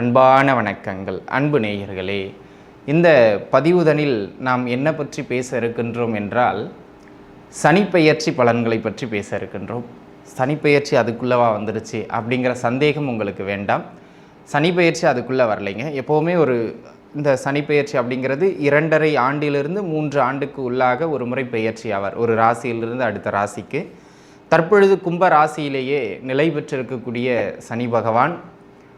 அன்பான வணக்கங்கள். அன்பு நேயர்களே இந்த பதிவுதனில் நாம் என்ன பற்றி பேச இருக்கின்றோம் என்றால் சனிப்பெயர்ச்சி பலன்களை பற்றி பேச இருக்கின்றோம். சனிப்பெயர்ச்சி அதுக்குள்ளவா வந்துருச்சு அப்படிங்கிற சந்தேகம் உங்களுக்கு வேண்டாம். சனிப்பெயர்ச்சி அதுக்குள்ளே வரலைங்க. எப்போவுமே ஒரு இந்த சனிப்பெயர்ச்சி அப்படிங்கிறது இரண்டரை ஆண்டிலிருந்து மூன்று ஆண்டுக்கு உள்ளாக ஒரு முறை பெயர்ச்சி ஆவார். ஒரு ராசியிலிருந்து அடுத்த ராசிக்கு. தற்பொழுது கும்ப ராசியிலேயே நிலை பெற்றிருக்கக்கூடிய சனி பகவான்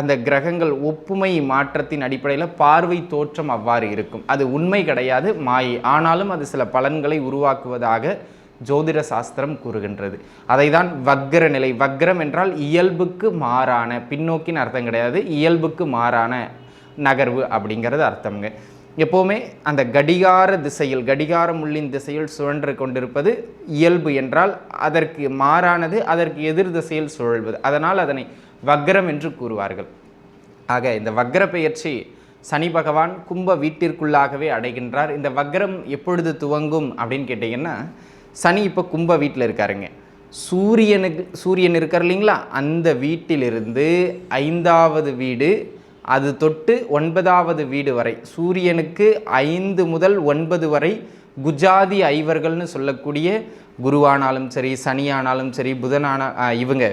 அந்த கிரகங்கள் ஒப்புமை மாற்றத்தின் அடிப்படையில் பார்வை தோற்றம் அவ்வாறு இருக்கும். அது உண்மை கிடையாது மாயை. ஆனாலும் அது சில பலன்களை உருவாக்குவதாக ஜோதிட சாஸ்திரம் கூறுகின்றது. அதை தான் வக்ர நிலை. வக்ரம் என்றால் இயல்புக்கு மாறான பின்னோக்கின்னு அர்த்தம் கிடையாது இயல்புக்கு மாறான நகர்வு அப்படிங்கிறது அர்த்தம்ங்க. எப்போவுமே அந்த கடிகார திசையில் கடிகார முள்ளின் திசையில் சுழன்று கொண்டிருப்பது இயல்பு என்றால் அதற்கு மாறானது அதற்கு எதிர் திசையில் சுழல்வது. அதனால் அதனை வக்ரம் என்று கூறுவார்கள். ஆக இந்த வக்ர பெயர்ச்சி சனி பகவான் கும்ப வீட்டிற்குள்ளாகவே அடைகின்றார். இந்த வக்ரம் எப்பொழுது துவங்கும் அப்படின்னு கேட்டிங்கன்னா சனி இப்போ கும்ப வீட்டில் இருக்காருங்க. சூரியனுக்கு சூரியன் இருக்கார் இல்லைங்களா? அந்த வீட்டிலிருந்து ஐந்தாவது வீடு அது தொட்டு ஒன்பதாவது வீடு வரை சூரியனுக்கு ஐந்து முதல் ஒன்பது வரை குஜாதி ஐவர்கள்னு சொல்லக்கூடிய குருவானாலும் சரி சனியானாலும் சரி புதனான இவங்க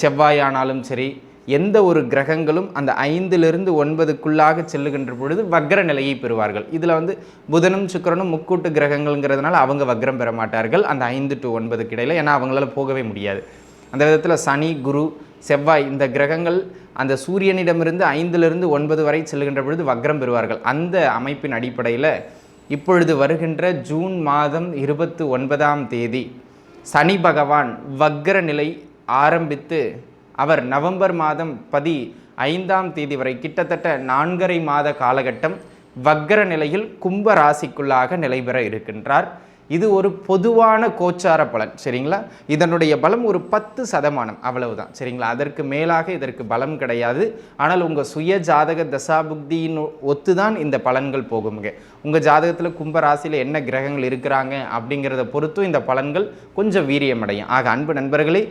செவ்வாயானாலும் சரி எந்த ஒரு கிரகங்களும் அந்த ஐந்திலிருந்து ஒன்பதுக்குள்ளாக செல்லுகின்ற பொழுது வக்ர நிலையை பெறுவார்கள். இதில் வந்து புதனும் சுக்கரனும் முக்கூட்டு கிரகங்கள்ங்கிறதுனால அவங்க வக்ரம் பெற மாட்டார்கள். அந்த ஐந்து டு ஒன்பதுக்கு இடையில் ஏன்னா அவங்களால போகவே முடியாது. அந்த விதத்தில் சனி குரு செவ்வாய் இந்த கிரகங்கள் அந்த சூரியனிடமிருந்து ஐந்திலிருந்து ஒன்பது வரை செல்லுகின்ற பொழுது வக்ரம் பெறுவார்கள். அந்த அமைப்பின் அடிப்படையில் இப்பொழுது வருகின்ற ஜூன் மாதம் இருபத்து ஒன்பதாம் தேதி சனி பகவான் வக்ர நிலை ஆரம்பித்து அவர் நவம்பர் மாதம் பதி ஐந்தாம் தேதி வரை கிட்டத்தட்ட நான்கரை மாத காலகட்டம் வக்கர நிலையில் கும்ப ராசிக்குள்ளாக நிலைபெற இருக்கின்றார். இது ஒரு பொதுவான கோச்சார பலன் சரிங்களா? இதனுடைய பலம் ஒரு பத்து சதமானம் அவ்வளவுதான் சரிங்களா? அதற்கு மேலாக இதற்கு பலம் கிடையாது. ஆனால் உங்கள் சுய ஜாதக தசாபுக்தியின் ஒத்து தான் இந்த பலன்கள் போகுங்க உங்கள் ஜாதகத்தில் கும்ப ராசியில் என்ன கிரகங்கள் இருக்கிறாங்க அப்படிங்கிறத பொறுத்தும் இந்த பலன்கள் கொஞ்சம் வீரியமடையும். ஆக அன்பு நண்பர்களே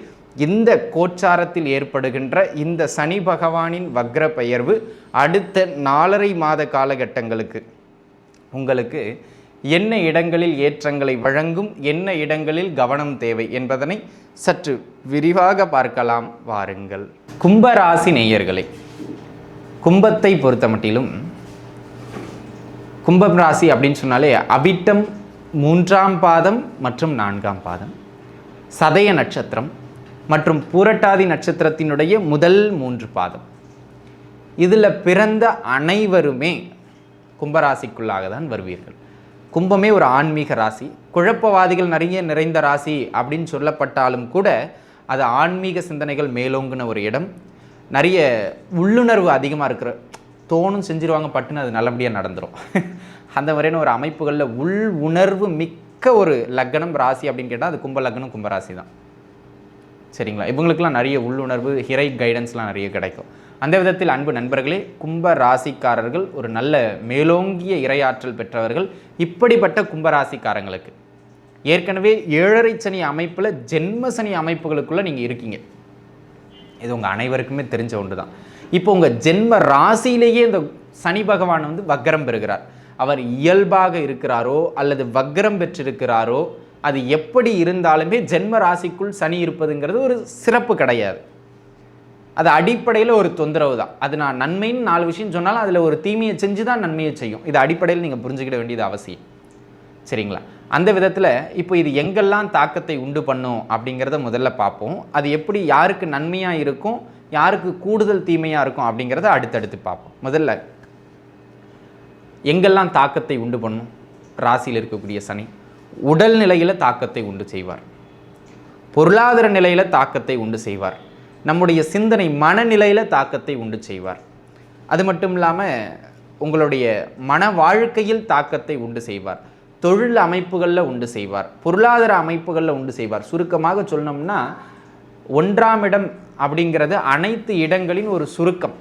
இந்த கோச்சாரத்தில் ஏற்படுகின்ற இந்த சனி பகவானின் வக்ர பெயர்வு அடுத்த நாலரை மாத காலகட்டங்களுக்கு உங்களுக்கு என்ன இடங்களில் ஏற்றங்களை வழங்கும் என்ன இடங்களில் கவனம் தேவை என்பதனை சற்று விரிவாக பார்க்கலாம் வாருங்கள். கும்பராசி நேயர்களை கும்பத்தை பொறுத்த மட்டிலும் கும்பம் ராசி அப்படின்னு சொன்னாலே அவிட்டம் மூன்றாம் பாதம் மற்றும் நான்காம் பாதம். சதய நட்சத்திரம் மற்றும் பூரட்டாதி நட்சத்திரத்தினுடைய முதல் மூன்று பாதம். இதில் பிறந்த அனைவருமே கும்பராசிக்குள்ளாக தான் வருவீர்கள். கும்பமே ஒரு ஆன்மீக ராசி. குழப்பவாதிகள் நிறைய நிறைந்த ராசி அப்படின்னு சொல்லப்பட்டாலும் கூட அது ஆன்மீக சிந்தனைகள் மேலோங்கின ஒரு இடம். நிறைய உள்ளுணர்வு அதிகமாக இருக்கிற தோணும் செஞ்சிருவாங்க பட்டுன்னு அது நல்லபடியாக நடந்துடும் அந்த மாதிரியான ஒரு அமைப்புகளில் உள் உணர்வு மிக்க ஒரு லக்னம் ராசி அப்படின்னு கேட்டால் அது கும்ப லக்னம் கும்பராசி தான் சரிங்களா? இவங்களுக்கெல்லாம் நிறைய உள்ளுணர்வு ஹிரை கைடன்ஸ்லாம் நிறைய கிடைக்கும். அந்த விதத்தில் அன்பு நண்பர்களே கும்ப ராசிக்காரர்கள் ஒரு நல்ல மேலோங்கிய இரையாற்றல் பெற்றவர்கள் இப்படிப்பட்ட கும்ப ராசிக்காரங்களுக்கு. ஏற்கனவே ஏழரை சனி அமைப்பில் ஜென்ம சனி அமைப்புகளுக்குள்ளே நீங்கள் இருக்கீங்க. இது உங்கள் அனைவருக்குமே தெரிஞ்ச ஒன்று தான் இப்போ உங்கள் ஜென்ம ராசியிலேயே இந்த சனி பகவான் வந்து வக்ரம் பெறுகிறார். அவர் இயல்பாக இருக்கிறாரோ அல்லது வக்ரம் பெற்றிருக்கிறாரோ அது எப்படி இருந்தாலுமே ஜென்ம ராசிக்குள் சனி இருப்பதுங்கிறது ஒரு சிறப்பு கிடையாது. அது அடிப்படையில் ஒரு தொந்தரவு தான். அது நான் நன்மைன்னு நாலு விஷயம் சொன்னாலும் அதில் ஒரு தீமையை செஞ்சு தான் நன்மையை செய்யும். இது அடிப்படையில் நீங்கள் புரிஞ்சுக்கிட வேண்டியது அவசியம். சரிங்களா? அந்த விதத்தில் இப்போ இது எங்கெல்லாம் தாக்கத்தை உண்டு பண்ணும் அப்படிங்கிறத முதல்ல பார்ப்போம். அது எப்படி யாருக்கு நன்மையாக இருக்கும் யாருக்கு கூடுதல் தீமையாக இருக்கும் அப்படிங்கிறத அடுத்தடுத்து பார்ப்போம். முதல்ல எங்கெல்லாம் தாக்கத்தை உண்டு பண்ணும்? ராசியில் இருக்கக்கூடிய சனி. உடல் நிலையில் தாக்கத்தை உண்டு செய்வார். பொருளாதார நிலையில் தாக்கத்தை உண்டு செய்வார். நம்முடைய சிந்தனை மனநிலையில் தாக்கத்தை உண்டு செய்வார். அது மட்டும் இல்லாமல் உங்களுடைய மன வாழ்க்கையில் தாக்கத்தை உண்டு செய்வார். தொழில் அமைப்புகளில் உண்டு செய்வார். பொருளாதார அமைப்புகளில் உண்டு செய்வார். சுருக்கமாக சொல்லணும்னா ஒன்றாம் இடம் அப்படிங்கிறது அனைத்து இடங்களின் ஒரு சுருக்கம்.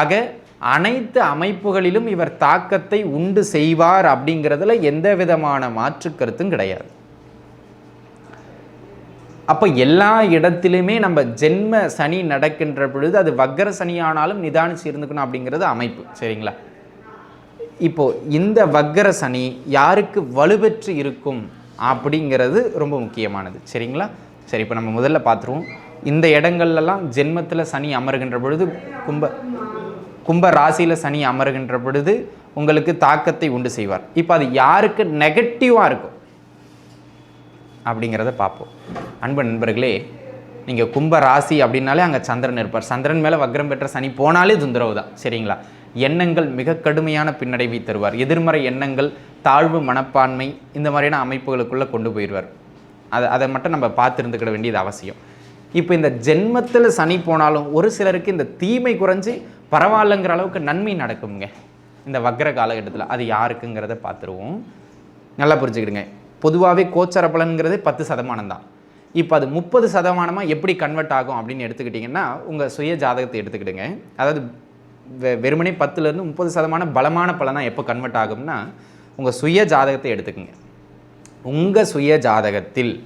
ஆக அனைத்து அமைப்புகளிலும் இவர் தாக்கத்தை உண்டு செய்வார் அப்படிங்கிறதுல எந்த விதமான மாற்று கருத்தும் கிடையாது. அப்போ எல்லா இடத்திலுமே நம்ம ஜென்ம சனி நடக்கின்ற பொழுது அது வக்கர சனியானாலும் நிதானிச்சு இருந்துக்கணும் அப்படிங்கிறது அமைப்பு. சரிங்களா? இப்போ இந்த வக்கர சனி யாருக்கு வலுப்பெற்று இருக்கும் அப்படிங்கிறது ரொம்ப முக்கியமானது. சரிங்களா? சரி இப்போ நம்ம முதல்ல பார்த்துருவோம். இந்த இடங்கள்லாம் ஜென்மத்தில் சனி அமருகின்ற பொழுது கும்ப கும்ப ராசியில் சனி அமருகின்ற பொழுது உங்களுக்கு தாக்கத்தை உண்டு செய்வார். இப்போ அது யாருக்கு நெகட்டிவாக இருக்கும் அப்படிங்கிறத பார்ப்போம். அன்பு நண்பர்களே நீங்கள் கும்ப ராசி அப்படின்னாலே அங்கே சந்திரன் இருப்பார். சந்திரன் மேலே வக்ரம் பெற்ற சனி போனாலே துந்தரவு தான் சரிங்களா? எண்ணங்கள் மிக கடுமையான பின்னடைவை தருவார். எதிர்மறை எண்ணங்கள் தாழ்வு மனப்பான்மை இந்த மாதிரியான அமைப்புகளுக்குள்ளே கொண்டு போயிடுவார். அதை அதை மட்டும் நம்ம பார்த்துருந்துக்கிட வேண்டியது அவசியம். இப்போ இந்த ஜென்மத்தில் சனி போனாலும் ஒரு சிலருக்கு இந்த தீமை குறைஞ்சி பரவாயில்லங்கிற அளவுக்கு நன்மை நடக்குங்க இந்த வக்ர காலகட்டத்தில். அது யாருக்குங்கிறத பார்த்துருவோம் நல்லா புரிஞ்சுக்கிடுங்க. பொதுவாகவே கோச்சர பலன்கிறது பத்து சதமானம் தான். இப்போ அது முப்பது சதமானமாக எப்படி கன்வெர்ட் ஆகும் அப்படின்னு எடுத்துக்கிட்டிங்கன்னா உங்கள் சுய ஜாதகத்தை எடுத்துக்கிடுங்க. அதாவது வெ- வெறுமனே பத்துலேருந்து முப்பது சதமான பலமான பலனாக எப்போ கன்வெர்ட் ஆகும்னா உங்கள் சுய ஜாதகத்தை எடுத்துக்கோங்க. உங்கள் சுய ஜாதகத்தில்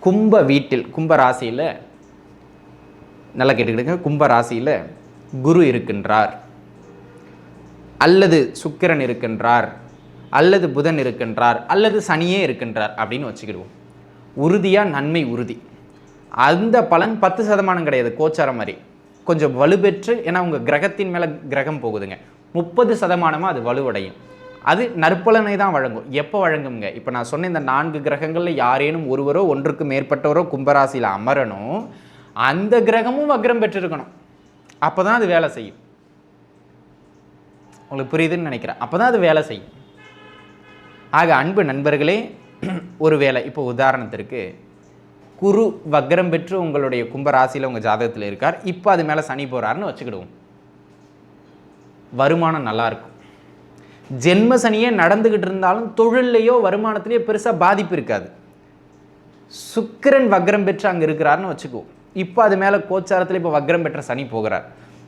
கும்ப வீட்டில் கும்ப ராசியில் நல்லா கேட்டுக்கிடுங்க. கும்ப ராசியில் குரு இருக்கின்றார். அல்லது சுக்கிரன் இருக்கின்றார் அல்லது புதன் இருக்கின்றார் அல்லது சனியே இருக்கின்றார் அப்படின்னு வச்சுக்கிடுவோம். உறுதியாக நன்மை உறுதி. அந்த பலன் பத்து சதமானம் கிடையாது கோச்சாரம் மாதிரி. கொஞ்சம் வலுப்பெற்று ஏன்னா உங்கள் கிரகத்தின் மேலே கிரகம் போகுதுங்க. முப்பது சதமானமாக அது வலுவடையும். அது நற்பலனை தான் வழங்கும். எப்போ வழங்குங்க இப்போ நான் சொன்ன இந்த நான்கு கிரகங்களில் யாரேனும் ஒருவரோ ஒன்றுக்கு மேற்பட்டவரோ கும்பராசியில் அமரணும் அந்த கிரகமும் வக்ரம் பெற்றிருக்கணும். அப்போ தான் அது வேலை செய்யும். உங்களுக்கு புரியுதுன்னு நினைக்கிறேன். அப்போ தான் அது வேலை செய்யும். ஆக அன்பு நண்பர்களே ஒரு வேலை இப்போ உதாரணத்திற்கு குரு வக்ரம் பெற்று உங்களுடைய கும்ப ராசியில் உங்கள் ஜாதகத்தில் இருக்கார். இப்போ அது மேலே சனி போகிறாருன்னு வச்சுக்கிடுவோம். வருமானம் நல்லா இருக்கும். ஜென்ம சனியே நடந்துக்கிட்டு இருந்தாலும் தொழிலையோ வருமானத்திலேயோ பெருசாக பாதிப்பு இருக்காது. சுக்கிரன் வக்ரம் பெற்று அங்கே இருக்கிறாருன்னு வச்சுக்குவோம். இப்போ அது மேலே கோச்சாரத்தில் இப்போ வக்ரம் பெற்ற சனி போகிறார்.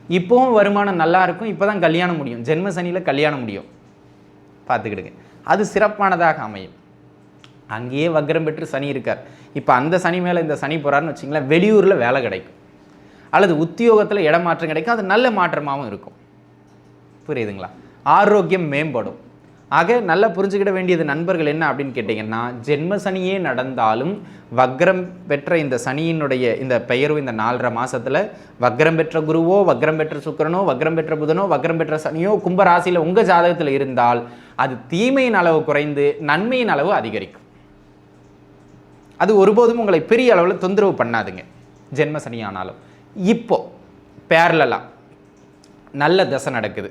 இப்போவும் வருமானம் நல்லா இருக்கும் இப்போ தான் கல்யாணம் முடியும். ஜென்ம சனியில் கல்யாணம் முடியும். பார்த்துக்கிடுங்க. அது சிறப்பானதாக அமையும். அங்கேயே வக்ரம் பெற்று சனி இருக்கார். இப்போ அந்த சனி மேலே இந்த சனி போகிறாருன்னு வச்சிங்களேன் வெளியூரில் வேலை கிடைக்கும். அல்லது உத்தியோகத்தில் இடமாற்றம் கிடைக்கும். அது நல்ல மாற்றமாகவும் இருக்கும். புரியுதுங்களா? ஆரோக்கியம் மேம்படும். ஆக நல்லா புரிஞ்சுக்கிட வேண்டியது நண்பர்கள் என்ன அப்படின்னு கேட்டிங்கன்னா ஜென்ம சனியே நடந்தாலும் வக்ரம் பெற்ற இந்த சனியினுடைய இந்த பெயர்வு இந்த நாலரை மாதத்தில் வக்ரம் பெற்ற குருவோ வக்ரம் பெற்ற சுக்கரனோ வக்ரம் பெற்ற புதனோ வக்ரம் பெற்ற சனியோ கும்பராசியில் உங்கள் ஜாதகத்தில் இருந்தால் அது தீமையின் அளவு குறைந்து நன்மையின் அளவு அதிகரிக்கும். அது ஒருபோதும் உங்களை பெரிய அளவில் தொந்தரவு பண்ணாதுங்க ஜென்ம சனி ஆனாலும் இப்போ பேரலா நல்ல தசை நடக்குது.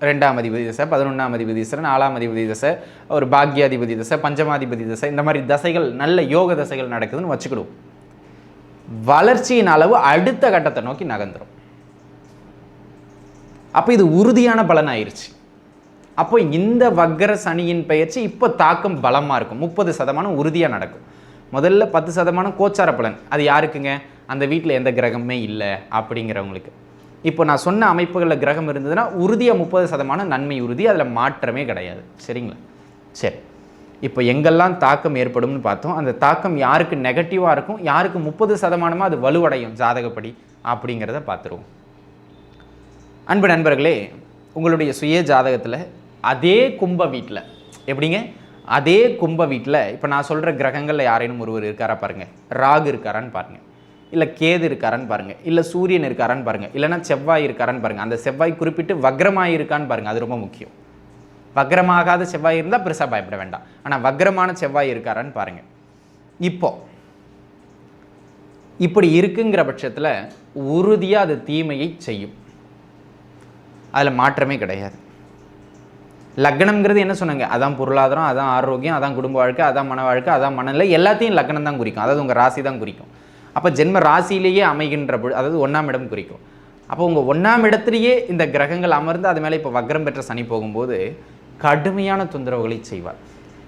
ரெண்டாம் அதிபதி தசை பதினொன்றாம் அதிபதி தசை நாலாம் அதிபதி தசை ஒரு பாக்யாதிபதி தசை பஞ்சமாதிபதி தசை இந்த மாதிரி தசைகள் நல்ல யோக தசைகள் நடக்குதுன்னு வச்சுக்கிடுவோம். வளர்ச்சியின் அளவு அடுத்த கட்டத்தை நோக்கி நகர்ந்துடும் அப்போ இது உறுதியான பலன் ஆயிருச்சு அப்போ இந்த வக்கர சனியின் பயிற்சி இப்போ தாக்கம் பலமாக இருக்கும். முப்பது சதமானம் உறுதியாக நடக்கும். முதல்ல பத்து சதமானம் கோச்சார பலன். அது யாருக்குங்க? அந்த வீட்டில் எந்த கிரகமே இல்லை அப்படிங்கிறவங்களுக்கு. இப்போ நான் சொன்ன அமைப்புகளில் கிரகம் இருந்ததுன்னா உறுதியாக முப்பது சதமானம் நன்மை உறுதி அதில் மாற்றமே கிடையாது. சரிங்களா? சரி. இப்போ எங்கெல்லாம் தாக்கம் ஏற்படும்னு பார்த்தோம். அந்த தாக்கம் யாருக்கு நெகட்டிவாக இருக்கும் யாருக்கு முப்பது சதமானமாக அது வலுவடையும் ஜாதகப்படி அப்படிங்கிறத பார்த்துருவோம். அன்பு நண்பர்களே உங்களுடைய சுய ஜாதகத்தில் அதே கும்ப வீட்டில் எப்படிங்க? அதே கும்ப வீட்டில் இப்போ நான் சொல்கிற கிரகங்களில் யாரேனும் ஒருவர் இருக்காரா பாருங்கள் ராகு இருக்காரான்னு பாருங்கள் இல்லை கேது இருக்காரான்னு பாருங்கள் இல்லை சூரியன் இருக்காரான்னு பாருங்கள் இல்லைன்னா செவ்வாய் இருக்காரான்னு பாருங்கள் அந்த செவ்வாய் குறிப்பிட்டு வக்ரமாய் இருக்கான்னு பாருங்கள் அது ரொம்ப முக்கியம். வக்ரமாகாத செவ்வாய் இருந்தால் பெருசாக பயப்பட வேண்டாம். ஆனால் வக்ரமான செவ்வாய் இருக்காரான்னு பாருங்கள் இப்போ இப்படி இருக்குங்கிற பட்சத்தில் உறுதியாக அது தீமையை செய்யும். அதில் மாற்றமே கிடையாது. லக்னம்ங்கிறது என்ன சொன்னாங்க? அதான் பொருளாதாரம் அதான் ஆரோக்கியம் அதான் குடும்ப வாழ்க்கை அதான் மன வாழ்க்கை அதான் மனநிலை எல்லாத்தையும் லக்னம் தான் குறிக்கும். அதாவது உங்கள் ராசி தான் குறிக்கும். அப்போ ஜென்ம ராசியிலேயே அமைகின்ற அதாவது ஒன்றாம் இடம் குறிக்கும். அப்போ உங்கள் ஒன்றாம் இடத்துலையே இந்த கிரகங்கள் அமர்ந்து அது மேலே இப்போ வக்ரம் பெற்ற சனி போகும்போது கடுமையான தொந்தரவுகளை செய்வார்.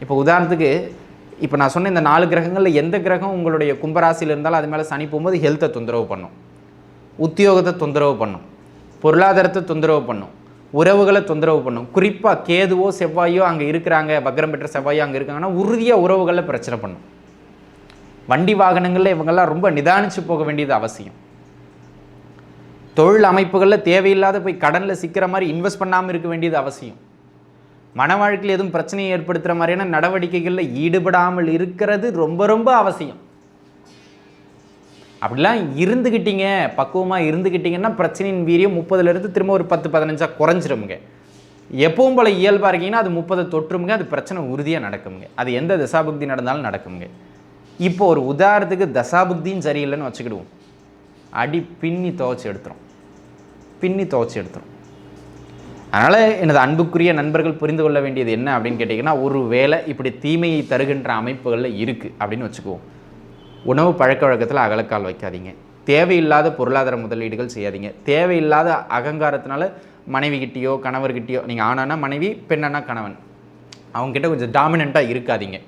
இப்போ உதாரணத்துக்கு இப்போ நான் சொன்ன இந்த நாலு கிரகங்களில் எந்த கிரகம் உங்களுடைய கும்பராசியில் இருந்தாலும் அது மேலே சனி போகும்போது ஹெல்த்தை தொந்தரவு பண்ணும். உத்தியோகத்தை தொந்தரவு பண்ணும். பொருளாதாரத்தை தொந்தரவு பண்ணும். உறவுகளை தொந்தரவு பண்ணும். குறிப்பாக கேதுவோ செவ்வாயோ அங்கே இருக்கிறாங்க வக்ரம் பெற்ற செவ்வாயோ அங்கே இருக்காங்கன்னா உறுதியாக உறவுகளில் பிரச்சனை பண்ணும். வண்டி வாகனங்களில் இவங்கெல்லாம் ரொம்ப நிதானித்து போக வேண்டியது அவசியம். தொழில் அமைப்புகளில் தேவையில்லாத போய் கடனில் சிக்கிற மாதிரி இன்வெஸ்ட் பண்ணாமல் இருக்க வேண்டியது அவசியம். மன வாழ்க்கையில் எதுவும் பிரச்சனையை ஏற்படுத்துகிற மாதிரியான நடவடிக்கைகளில் ஈடுபடாமல் இருக்கிறது ரொம்ப ரொம்ப அவசியம். அப்படிலாம் இருந்துக்கிட்டீங்க பக்குவமாக இருந்துக்கிட்டிங்கன்னா பிரச்சனையின் வீரியம் முப்பதுலேருந்து திரும்ப ஒரு பத்து பதினஞ்சாக குறைஞ்சிருமுங்க. எப்பவும் போல இயல்பாக இருக்கீங்கன்னா அது முப்பதை தொற்றுமுங்க அது பிரச்சனை உறுதியாக நடக்குங்க அது எந்த தசாபுக்தி நடந்தாலும் நடக்குங்க இப்போ ஒரு உதாரணத்துக்கு தசாபுக்தியும் சரியில்லைன்னு வச்சுக்கிடுவோம். அடி பின்னி துவைச்சி எடுத்துரும். பின்னி துவைச்சி எடுத்துரும். அதனால் எனது அன்புக்குரிய நண்பர்கள் புரிந்து கொள்ள வேண்டியது என்ன அப்படின்னு கேட்டிங்கன்னா ஒரு வேளை இப்படி தீமையை தருகின்ற அமைப்புகளில் இருக்குது அப்படின்னு வச்சுக்குவோம். உணவு பழக்க வழக்கத்தில் அகலக்கால் வைக்காதீங்க. தேவையில்லாத பொருளாதார முதலீடுகள் செய்யாதீங்க. தேவையில்லாத அகங்காரத்தினால மனைவிகிட்டேயோ கணவர்கிட்டயோ நீங்கள் ஆனானா மனைவி பெண்ணானா கணவன் அவங்ககிட்ட கொஞ்சம் டாமினண்ட்டாக இருக்காதீங்க.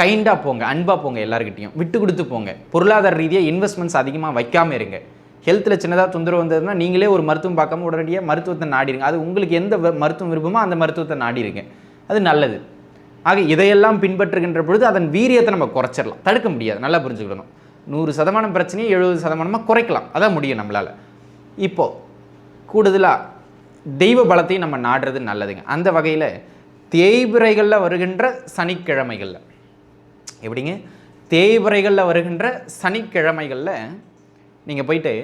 கைண்டாக போங்க அன்பாக போங்க எல்லாருக்கிட்டையும் விட்டு கொடுத்து போங்க. பொருளாதார ரீதியாக இன்வெஸ்ட்மெண்ட்ஸ் அதிகமாக வைக்காமல் இருங்க. ஹெல்த்தில் சின்னதாக தொந்தரவு வந்ததுன்னா நீங்களே ஒரு மருத்துவம் பார்க்காம உடனடியாக மருத்துவத்தை நாடிடுங்க அது உங்களுக்கு எந்த மருத்துவம் விருப்பமோ அந்த மருத்துவத்தை நாடிடுங்க அது நல்லது. ஆக இதையெல்லாம் பின்பற்றுகின்ற பொழுது அதன் வீரியத்தை நம்ம குறைச்சிடலாம். தடுக்க முடியாது. நல்லா புரிஞ்சுக்கணும். நூறு சதமானம் பிரச்சனையை எழுபது சதமானமாக குறைக்கலாம். அதான் முடியும் நம்மளால். இப்போது கூடுதலாக தெய்வ பலத்தையும் நம்ம நாடுறது நல்லதுங்க. அந்த வகையில் தேய்பிரைகளில் வருகின்ற சனிக்கிழமைகளில். எப்படிங்க? தேய்பிறைகளில் வருகின்ற சனிக்கிழமைகளில் நீங்கள் போயிட்டு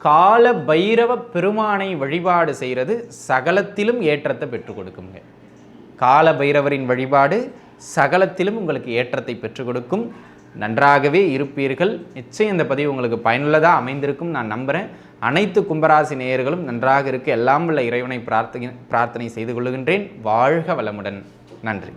கால பைரவ பெருமானை வழிபாடு செய்கிறது சகலத்திலும் ஏற்றத்தை பெற்றுக் கொடுக்குங்க. கால பைரவரின் வழிபாடு சகலத்திலும் உங்களுக்கு ஏற்றத்தை பெற்றுக் கொடுக்கும். நன்றாகவே இருப்பீர்கள். நிச்சயம் இந்த பதிவு உங்களுக்கு பயனுள்ளதாக அமைந்திருக்கும் நான் நம்புகிறேன் அனைத்து கும்பராசி நேயர்களும் நன்றாக இருக்க எல்லாம் உள்ள இறைவனை பிரார்த்தனை பிரார்த்தனை செய்து கொள்கின்றேன் வாழ்க வளமுடன். நன்றி.